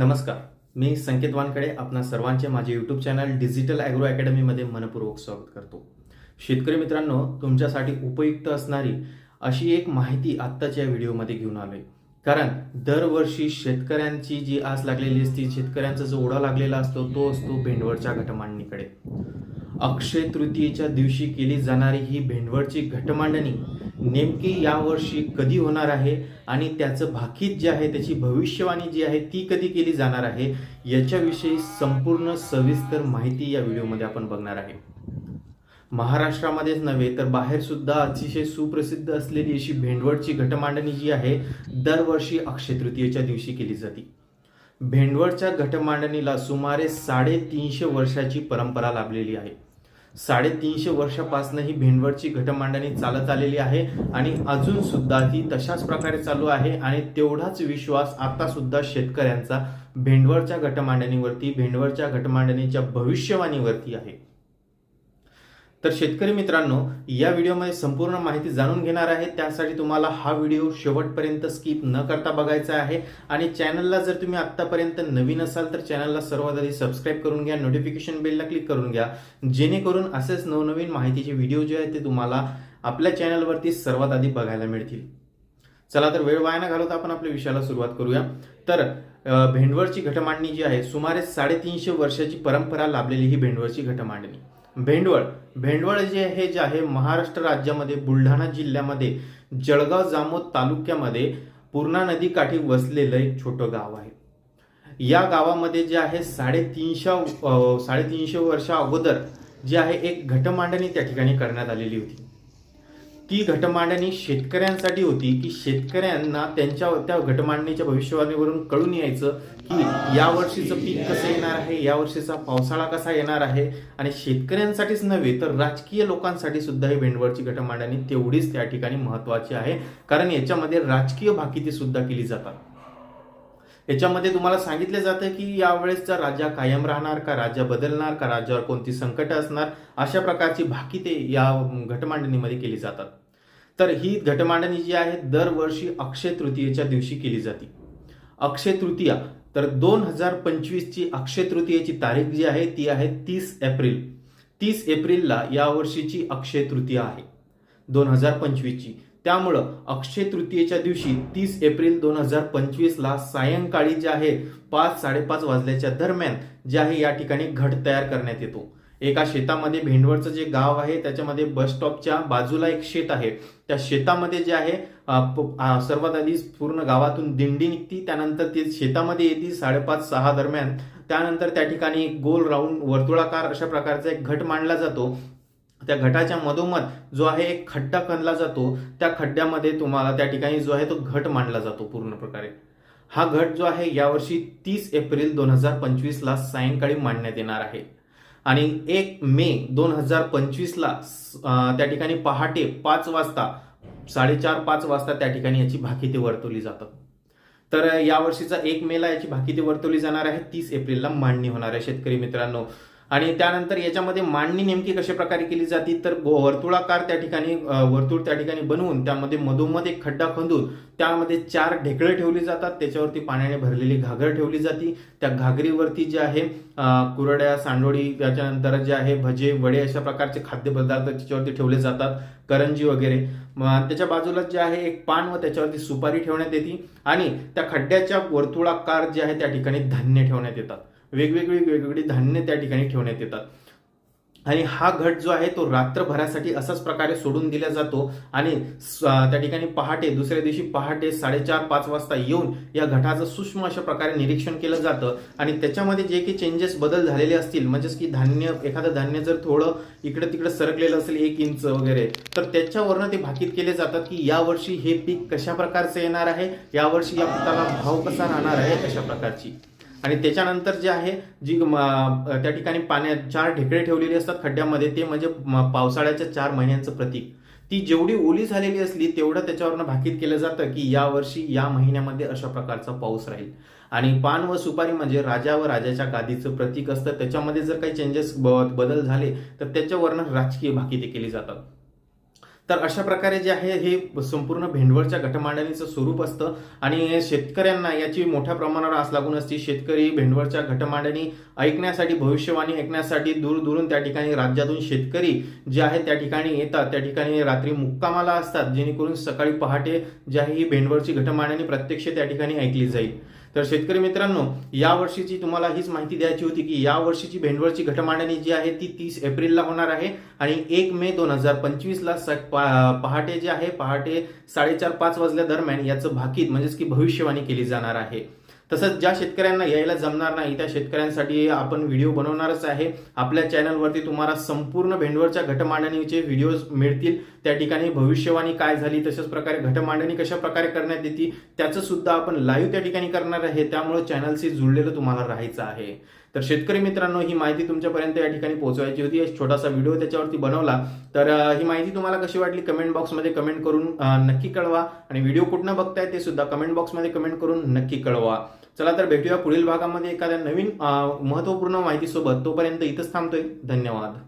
नमस्कार. मी संकेत वानकडे आपणा सर्वांचे माझे यूट्यूब चॅनल डिजिटल ॲग्रो अकॅडमीमध्ये मनपूर्वक स्वागत करतो. शेतकरी मित्रांनो तुमच्यासाठी उपयुक्त असणारी अशी एक माहिती आत्ताच्या या व्हिडिओमध्ये घेऊन आलोय. कारण दरवर्षी शेतकऱ्यांची जी आस लागलेली असते शेतकऱ्यांचा जो ओढा लागलेला असतो तो असतो भेंडवळच्या घटमांडणीकडे. अक्षय तृतीयेच्या दिवशी केली जाणारी ही भेंडवळची घटमांडणी नेमकी यावर्षी कधी होणार आहे आणि त्याचं भाकीत जे आहे त्याची भविष्यवाणी जी आहे ती कधी केली जाणार आहे याच्याविषयी संपूर्ण सविस्तर माहिती या व्हिडिओमध्ये आपण बघणार आहे. महाराष्ट्रामध्येच नव्हे तर बाहेर सुद्धा अतिशय सुप्रसिद्ध असलेली अशी भेंडवळची घटमांडणी जी आहे दरवर्षी अक्षय तृतीयेच्या दिवशी केली जाते. भेंडवळच्या घटमांडणीला सुमारे साडेतीनशे वर्षाची परंपरा लाभलेली आहे. साडेतीनशे वर्षापासून ही भेंडवडची घटमांडणी चालत आलेली आहे आणि अजून सुद्धा ती तशाच प्रकारे चालू आहे आणि तेवढाच विश्वास आता सुद्धा शेतकऱ्यांचा भेंडवडच्या घटमांडणीवरती भेंडवडच्या घटमांडणीच्या भविष्यवाणीवरती आहे. तर शेतकरी मित्रांनो या व्हिडिओमध्ये संपूर्ण माहिती जाणून घेणार आहे. त्यासाठी तुम्हाला हा व्हिडिओ शेवटपर्यंत स्किप न करता बघायचा आहे. आणि चॅनलला जर तुम्ही आत्तापर्यंत नवीन असाल तर चॅनलला सर्वात आधी सबस्क्राईब करून घ्या नोटिफिकेशन बेलला क्लिक करून घ्या. जेणेकरून असेच नवनवीन माहितीचे व्हिडिओ जे आहेत ते तुम्हाला आपल्या चॅनलवरती सर्वात आधी बघायला मिळतील. चला तर वेळ वाया न घालवता आपण आपल्या विषयाला सुरुवात करूया. तर भेंडवरची भेंडवळची घटमांडणी जी आहे सुमारे साडेतीनशे वर्षाची परंपरा लाभलेली ही भेंडवळची घटमांडणी. भेंडवळ. भेंडवळ जे आहे जे आहे महाराष्ट्र राज्यामध्ये बुलढाणा जिल्ह्यामध्ये जळगाव जामोद तालुक्यामध्ये पूर्णा नदी काठी वसलेलं एक छोटं गाव आहे. या गावामध्ये जे आहे साडेतीनशे साडेतीनशे वर्षा अगोदर जे आहे एक घटमांडणी त्या ठिकाणी करण्यात आलेली होती. ती घटमांडणी शेतकऱ्यांसाठी होती की शेतकऱ्यांना त्यांच्या त्या घटमांडणीच्या भविष्यवाणीवरून कळून यायचं की या वर्षीचं पीक कसं येणार आहे या वर्षीचा पावसाळा कसा येणार आहे? आणि शेतकऱ्यांसाठीच नव्हे तर राजकीय लोकांसाठी सुद्धा ही भेंडवळची घटमांडणी तेवढीच त्या ठिकाणी महत्वाची आहे. कारण याच्यामध्ये राजकीय भाकिती सुद्धा केली जातात. याच्यामध्ये तुम्हाला सांगितले जातं की यावेळेसचा राजा कायम राहणार का राजा बदलणार का राज्यावर कोणती संकट असणार? अशा प्रकारची भाकिते या घटमांडणीमध्ये केली जातात. तर ही घटमांडणी जी आहे दरवर्षी अक्षय तृतीयेच्या दिवशी केली जाते. अक्षय तृतीया तर दोन हजार पंचवीसची अक्षय तृतीयेची तारीख जी आहे ती आहे तीस एप्रिल. तीस एप्रिलला यावर्षीची अक्षय तृतीया आहे दोन हजार पंचवीसची. त्यामुळं अक्षय तृतीयेच्या दिवशी तीस एप्रिल दोन हजार पंचवीसला सायंकाळी जे आहे पाच साडेपाच वाजल्याच्या दरम्यान जे आहे या ठिकाणी घट तयार करण्यात येतो. एका शेतामध्ये भेंडवरचं जे गाव आहे त्याच्यामध्ये बस स्टॉपच्या बाजूला एक शेत आहे. त्या शेतामध्ये जे आहे प- सर्वात आधी पूर्ण गावातून दिंडी निघती त्यानंतर ती शेतामध्ये येते साडेपाच सहा दरम्यान. त्यानंतर त्या ठिकाणी गोल राऊंड वर्तुळाकार अशा प्रकारचा एक घट मांडला जातो. त्या घटाच्या मधोमध जो आहे एक खड्डा खणला जातो. त्या खड्ड्यामध्ये तुम्हाला त्या ठिकाणी जो आहे तो घट मांडला जातो पूर्ण प्रकारे हा घट जो आहे यावर्षी तीस एप्रिल दोन हजार पंचवीसला सायंकाळी मांडण्यात येणार आहे. आणि एक मे दोन हजार पंचवीसला त्या ठिकाणी पहाटे पाच वाजता साडेचार पाच वाजता त्या ठिकाणी याची भाकिते वर्तवली जातात. तर यावर्षीचा एक मेला याची भाकिते वर्तवली जाणार आहे तीस एप्रिलला मांडणी होणार आहे. शेतकरी मित्रांनो आणि त्यानंतर याच्यामध्ये मांडणी नेमकी कशा प्रकारे केली जाते? तर वर्तुळाकार त्या ठिकाणी वर्तुळ त्या ठिकाणी बनवून त्यामध्ये मधोमध एक खड्डा खंदून त्यामध्ये चार ढेकळे ठेवली जातात. त्याच्यावरती पाण्याने भरलेली घागर ठेवली जाते. त्या घागरीवरती जे आहे कुरड्या सांडोळी त्याच्यानंतर जे आहे भजे वडे अशा प्रकारचे खाद्यपदार्थ त्याच्यावरती ठेवले जातात. करंजी वगैरे. त्याच्या बाजूला जे आहे एक पान व त्याच्यावरती सुपारी ठेवण्यात येते. आणि त्या खड्ड्याच्या वर्तुळाकार जे आहे त्या ठिकाणी धान्य ठेवण्यात येतात. वेगवेगळी वेगवेगळी धान्य त्या ठिकाणी ठेवण्यात येतात. आणि हा घट जो आहे तो रात्रभरासाठी असाच प्रकारे सोडून दिला जातो आणि स- त्या ठिकाणी पहाटे दुसऱ्या दिवशी पहाटे साडेचार पाच वाजता येऊन या घटाचं सूक्ष्म अशा प्रकारे निरीक्षण केलं जातं. आणि त्याच्यामध्ये जे काही चेंजेस बदल झालेले असतील म्हणजेच की धान्य एखादं धान्य जर थोडं इकडे तिकडे सरकलेलं असेल एक इंच वगैरे तर त्याच्यावरनं ते भाकीत केले जातात की यावर्षी हे पीक कशा प्रकारचं येणार आहे यावर्षी या पिकाला भाव कसा राहणार आहे कशा प्रकारची. आणि त्याच्यानंतर जे आहे जी त्या ठिकाणी पाण्यात चार ढेकळे ठेवलेली असतात खड्ड्यामध्ये ते म्हणजे म, पावसाळ्याच्या चार महिन्यांचं प्रतीक. ती जेवढी ओली झालेली असली तेवढं त्याच्यावरनं भाकीत केलं जातं की यावर्षी या महिन्यामध्ये अशा प्रकारचा पाऊस राहील. आणि पान व सुपारी म्हणजे राजा व राजाच्या गादीचं प्रतीक असतं. त्याच्यामध्ये जर काही चेंजेस बदल झाले तर त्याच्यावरनं राजकीय भाकिते केली जातात. तर अशा प्रकारे जे आहे हे संपूर्ण भेंडवळच्या घटमांडणीचं स्वरूप असतं. आणि शेतकऱ्यांना याची मोठ्या प्रमाणावर आस लागून असते. शेतकरी भेंडवळच्या गटमांडणी ऐकण्यासाठी भविष्यवाणी ऐकण्यासाठी दूरदूरून त्या ठिकाणी राज्यातून शेतकरी जे आहे त्या ठिकाणी येतात. त्या ठिकाणी रात्री मुक्कामाला असतात. जेणेकरून सकाळी पहाटे जे आहे ही भेंडवळची गटमांडणी प्रत्यक्ष त्या ठिकाणी ऐकली जाईल. तर शेतकरी मित्रांनो या वर्षीची तुम्हाला हीच माहिती द्यायची होती की या वर्षीची भेंडवळची घटमांडणी जी आहे ती तीस एप्रिलला होणार आहे आणि एक मे दोन हजार पंचवीसला स पा- पहाटे जे आहे पहाटे साडेचार पाच वाजल्या दरम्यान याचं भाकीत म्हणजेच की भविष्यवाणी केली जाणार आहे. तसंच ज्या शेतकऱ्यांना यायला जमणार नाही त्या शेतकऱ्यांसाठी आपण व्हिडिओ बनवणारच आहे. आपल्या चॅनलवरती तुम्हाला संपूर्ण भेंडवरच्या घटमांडणीचे व्हिडिओज मिळतील. त्या ठिकाणी भविष्यवाणी काय झाली तशाच प्रकारे घटमांडणी कशा प्रकारे करण्यात येते त्याचं सुद्धा आपण लाईव्ह त्या ठिकाणी करणार आहे. त्यामुळे चॅनलशी जुळलेलं तुम्हाला राहायचं आहे. तर शेतकरी मित्रांनो ही माहिती तुमच्यापर्यंत या ठिकाणी पोहोचवायची होती. एक छोटासा व्हिडिओ त्याच्यावरती बनवला. तर ही माहिती तुम्हाला कशी वाटली कमेंट बॉक्समध्ये कमेंट करून नक्की कळवा. आणि व्हिडिओ कुठनं बघताय ते सुद्धा कमेंट बॉक्समध्ये कमेंट करून नक्की कळवा. चला तर भेटूया पुढील भागामध्ये एखाद्या नवीन महत्त्वपूर्ण माहितीसोबत. तोपर्यंत इथंच थांबतोय. धन्यवाद.